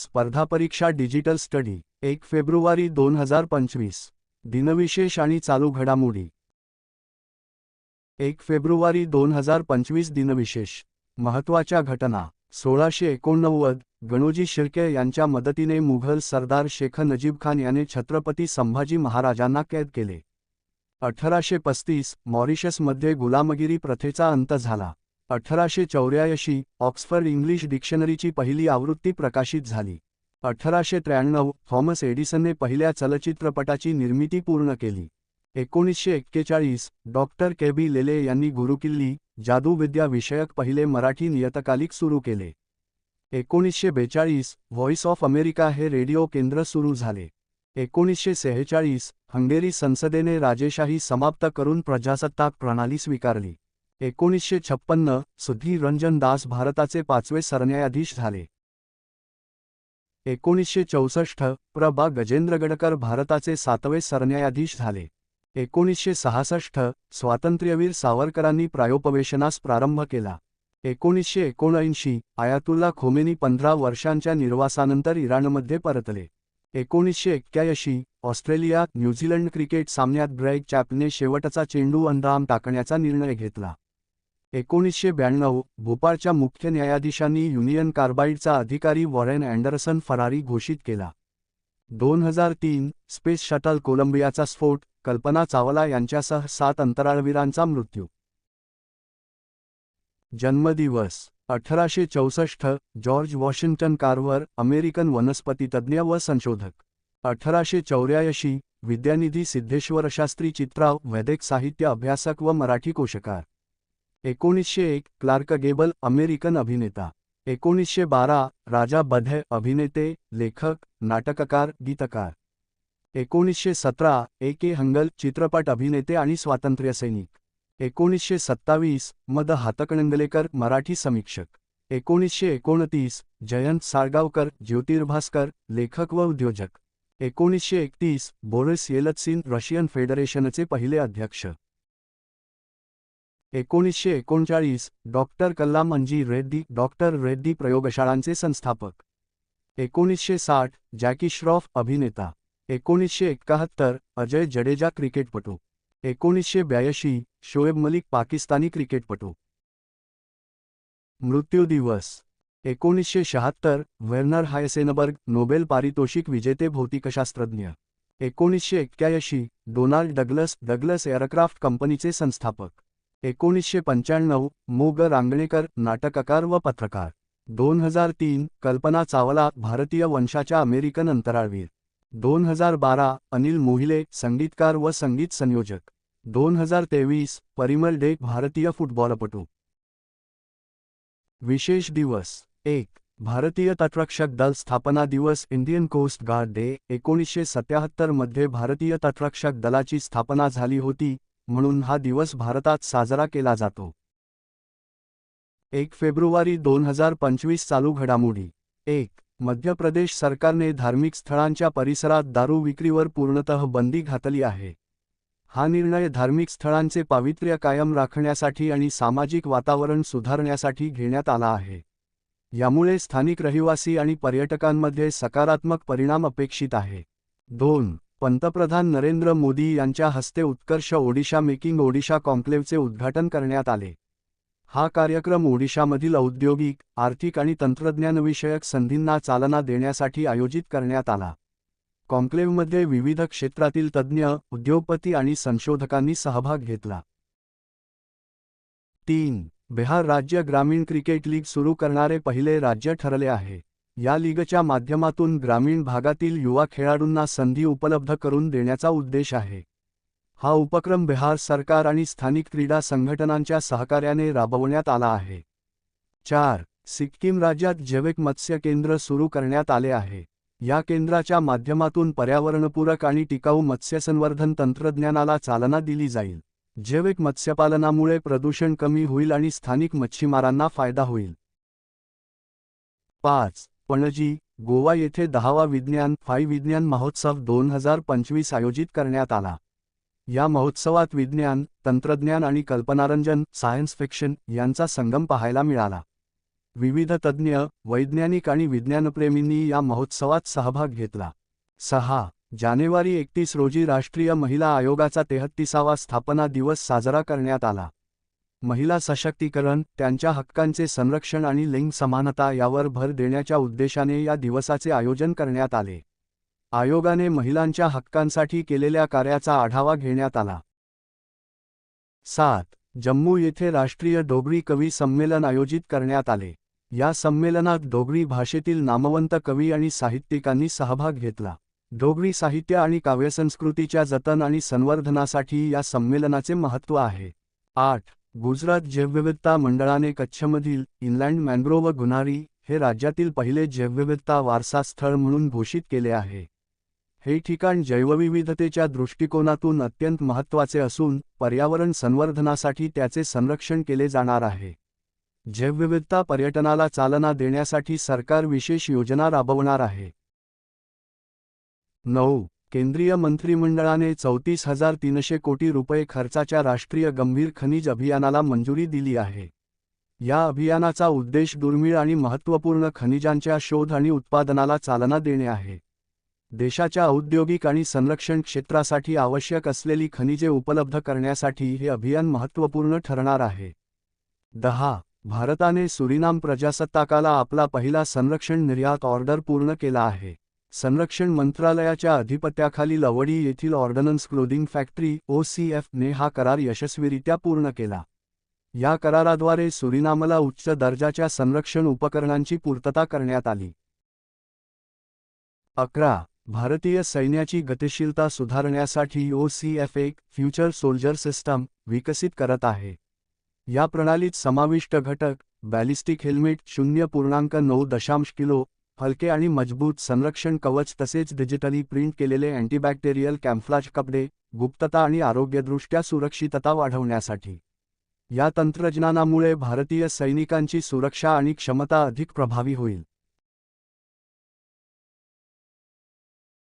स्पर्धा परीक्षा digital study एक फेब्रुवारी दोन हजार पंचवीस दिनविशेष आणि चालू घडामोडी. एक फेब्रुवारी दोन हजार पंचवीस दिनविशेष महत्त्वाच्या घटना सोळाशे एकोणनव्वद गणोजी शिर्के यांच्या मदतीने मुघल सरदार शेख नजीब खान याने छत्रपती संभाजी महाराजांना कैद केले. अठराशे पस्तीस मॉरिशसमध्ये गुलामगिरी प्रथेचा अंत झाला. अठराशे चौऱ्याऐंशी ऑक्सफर्ड इंग्लिश डिक्शनरीची पहिली आवृत्ती प्रकाशित झाली. अठराशे त्र्याण्णव थॉमस एडिसनने पहिल्या चलचित्रपटाची निर्मिती पूर्ण केली. एकोणीसशे एक्केचाळीस डॉक्टर के. बी. लेले यांनी गुरुकिल्ली जादूविद्या विषयक पहिले मराठी नियतकालिक सुरू केले. एकोणीसशे बेचाळीस व्हॉइस ऑफ अमेरिका हे रेडिओ केंद्र सुरू झाले. एकोणीसशे सेहेचाळीस हंगेरी संसदेने राजेशाही समाप्त करून प्रजासत्ताक प्रणाली स्वीकारली. एकोणीसशे छप्पन्न सुधीर रंजन दास भारताचे पाचवे सरन्यायाधीश झाले. एकोणीसशे चौसष्ट प्र बा गजेंद्र गडकर भारताचे सातवे सरन्यायाधीश झाले. एकोणीसशे सहासष्ट स्वातंत्र्यवीर सावरकरांनी प्रायोपवेशनास प्रारंभ केला. एकोणीसशे एकोणऐंशी आयातुल्ला खोमेनी पंधरा वर्षांच्या निर्वासानंतर इराणमध्ये परतले. एकोणीसशे एक्क्याऐंशी ऑस्ट्रेलिया न्यूझीलंड क्रिकेट सामन्यात ब्रेक चॅपने शेवटचा चेंडू अंधाम टाकण्याचा निर्णय घेतला. एकोणीसशे ब्याण्णव भोपाळच्या मुख्य न्यायाधीशांनी युनियन कार्बाईडचा अधिकारी वॉरेन अँडरसन फरारी घोषित केला. दोन हजार तीन स्पेस शटल कोलंबियाचा स्फोट कल्पना चावला यांच्यासह सात अंतराळवीरांचा मृत्यू. जन्मदिवस अठराशे चौसष्ट जॉर्ज वॉशिंग्टन कार्वर अमेरिकन वनस्पतीतज्ज्ञ व संशोधक. अठराशे चौऱ्याऐंशी विद्यानिधी सिद्धेश्वरशास्त्री चित्राव वैदिक साहित्य अभ्यासक व मराठी कोशकार. एकोणीसशे एक क्लार्क गेबल अमेरिकन अभिनेता. एकोणीसशे बारा राजा बधे अभिनेते लेखक नाटककार गीतकार. एकोणीसशे सतरा ए के हंगल चित्रपट अभिनेते आणि स्वातंत्र्यसैनिक एकोणीसशे सत्तावीस मद हातकणंगलेकर मराठी समीक्षक. एकोणीसशे एकोणतीस जयंत साळगावकर ज्योतिर्भास्कर लेखक व उद्योजक. एकोणीसशे एकतीस बोरिस येलत्सिन रशियन फेडरेशनचे पहिले अध्यक्ष. एकोणीसशे एकोणचाळीस डॉक्टर कल्लाम अंजी रेड्डी, डॉक्टर रेड्डी प्रयोगशाळांचे संस्थापक. एकोणीसशे साठ जॅकी श्रॉफ अभिनेता. एकोणीसशे एकाहत्तर अजय जडेजा क्रिकेटपटू. एकोणीसशे ब्याऐंशी शोएब मलिक पाकिस्तानी क्रिकेटपटू. मृत्यू दिवस. एकोणीसशे शहात्तर व्हेर्नर हायसेनबर्ग नोबेल पारितोषिक विजेते भौतिकशास्त्रज्ञ. एकोणीसशे एक्क्याऐंशी डोनाल्ड डग्लस डग्लस एअरक्राफ्ट कंपनीचे संस्थापक. एकोणीसशे पंच्याण्णव मोग रांगणेकर नाटककार व पत्रकार. दोन हजार तीन कल्पना चावला भारतीय वंशाच्या अमेरिकन अंतराळवीर. दोन हजार बारा अनिल मोहिले संगीतकार व संगीत संयोजक. दोन हजार तेवीस परिमल डे भारतीय फुटबॉलपटू. विशेष दिवस. एक भारतीय तटरक्षक दल स्थापना दिवस इंडियन कोस्ट गार्ड डे एकोणीसशे सत्याहत्तरमध्ये भारतीय तटरक्षक दलाची स्थापना झाली होती. म्हणून हा दिवस भारतात साजरा केला जातो. एक फेब्रुवारी दोन हजार पंचवीस चालू घडामोडी. एक मध्य प्रदेश सरकारने धार्मिक स्थळांच्या परिसरात दारू विक्रीवर पूर्णतः बंदी घातली आहे. हा निर्णय धार्मिक स्थळांचे पावित्र्य कायम राखण्यासाठी आणि सामाजिक वातावरण सुधारण्यासाठी घेण्यात आला आहे. यामुळे स्थानिक रहिवासी आणि पर्यटकांमध्ये सकारात्मक परिणाम अपेक्षित आहे. दोन पंतप्रधान नरेंद्र मोदी यांच्या हस्ते उत्कर्ष ओडिशा मेकिंग ओडिशा कॉन्क्लेव्हचे उद्घाटन करण्यात आले. हा कार्यक्रम ओडिशामधील औद्योगिक आर्थिक आणि तंत्रज्ञानविषयक संधींना चालना देण्यासाठी आयोजित करण्यात आला. कॉन्क्लेव्हमध्ये विविध क्षेत्रातील तज्ज्ञ उद्योगपती आणि संशोधकांनी सहभाग घेतला. तीन. बिहार राज्य ग्रामीण क्रिकेट लीग सुरू करणारे पहिले राज्य ठरले आहे. या लीगच्या माध्यमातून ग्रामीण भागातील युवा खेळाडूंना संधी उपलब्ध करून देण्याचा उद्देश आहे. हा उपक्रम बिहार सरकार आणि स्थानिक क्रीडा संघटनांच्या सहकार्याने राबवण्यात आला आहे. चार. सिक्कीम राज्यात जैविक मत्स्य केंद्र सुरू करण्यात आले आहे. या केंद्राच्या माध्यमातून पर्यावरणपूरक आणि टिकाऊ मत्स्यसंवर्धन तंत्रज्ञानाला चालना दिली जाईल. जैविक मत्स्यपालनामुळे प्रदूषण कमी होईल आणि स्थानिक मच्छीमारांना फायदा होईल. पाच. पणजी गोवा येथे दहावा विज्ञान फाय विज्ञान महोत्सव दोन हजार पंचवीस आयोजित करण्यात आला. या महोत्सवात विज्ञान तंत्रज्ञान आणि कल्पनारंजन सायन्स फिक्शन यांचा संगम पाहायला मिळाला. विविध तज्ज्ञ वैज्ञानिक आणि विज्ञानप्रेमींनी या महोत्सवात सहभाग घेतला. सहा जानेवारी एकतीस रोजी राष्ट्रीय महिला आयोगाचा तेहत्तीसावा स्थापना दिवस साजरा करण्यात आला. महिला सशक्तीकरण त्यांच्या हक्कांचे संरक्षण आणि लिंग समानता यावर भर देण्याच्या उद्देशाने या दिवसाचे आयोजन करण्यात आले. आयोगाने महिलांच्या हक्कांसाठी केलेल्या कार्याचा आढावा घेण्यात आला. सात. जम्मू येथे राष्ट्रीय डोगरी कवी संमेलन आयोजित करण्यात आले. या संमेलनात डोगरी भाषेतील नामवंत कवी आणि साहित्यिकांनी सहभाग घेतला. डोगरी साहित्य आणि काव्यसंस्कृतीच्या जतन आणि संवर्धनासाठी या संमेलनाचे महत्त्व आहे. आठ. गुजरात जैवविविधता मंडळाने कच्छमधील इनलँड मॅनग्रोव्ह गुन्हारी हे राज्यातील पहिले जैवविविधता वारसा स्थळ म्हणून घोषित केले आहे. हे ठिकाण जैवविविधतेच्या दृष्टिकोनातून अत्यंत महत्त्वाचे असून पर्यावरण संवर्धनासाठी त्याचे संरक्षण केले जाणार आहे. जैवविविधता पर्यटनाला चालना देण्यासाठी सरकार विशेष योजना राबवणार आहे. नऊ केंद्रीय मंत्रिमंडळाने चौतीस हजार तीनशे कोटी रुपये खर्चाच्या राष्ट्रीय गंभीर खनिज अभियानाला मंजुरी दिली आहे. या अभियानाचा उद्देश दुर्मिळ आणि महत्त्वपूर्ण खनिजांच्या शोध आणि उत्पादनाला चालना देणे आहे. देशाच्या औद्योगिक आणि संरक्षण क्षेत्रासाठी आवश्यक असलेली खनिजे उपलब्ध करण्यासाठी हे अभियान महत्त्वपूर्ण ठरणार आहे. दहा. भारताने सुरिनाम प्रजासत्ताकाला आपला पहिला संरक्षण निर्यात ऑर्डर पूर्ण केला आहे. संरक्षण मंत्रालयाच्या अधिपत्याखाली लवडी येथील ordnance clothing factory O C एफने हा करार यशस्वीरित्या पूर्ण केला. या कराराद्वारे सुरिनामला उच्च दर्जाच्या संरक्षण उपकरणांची पूर्तता करण्यात आली. अकरा. भारतीय सैन्याची गतिशीलता सुधारण्यासाठी OCF एक फ्युचर सोल्जर सिस्टम विकसित करत आहे. या प्रणालीत समाविष्ट घटक बॅलिस्टिक हेल्मेट शून्य पूर्णांक नऊ दशांश किलो हलके आणि मजबूत संरक्षण कवच तसेच डिजिटली प्रिंट केलेले अँटीबॅक्टेरियल कॅम्फ्लाज कपडे गुप्तता आणि आरोग्यदृष्ट्या सुरक्षितता वाढवण्यासाठी. या तंत्रज्ञानामुळे भारतीय सैनिकांची सुरक्षा आणि क्षमता अधिक प्रभावी होईल.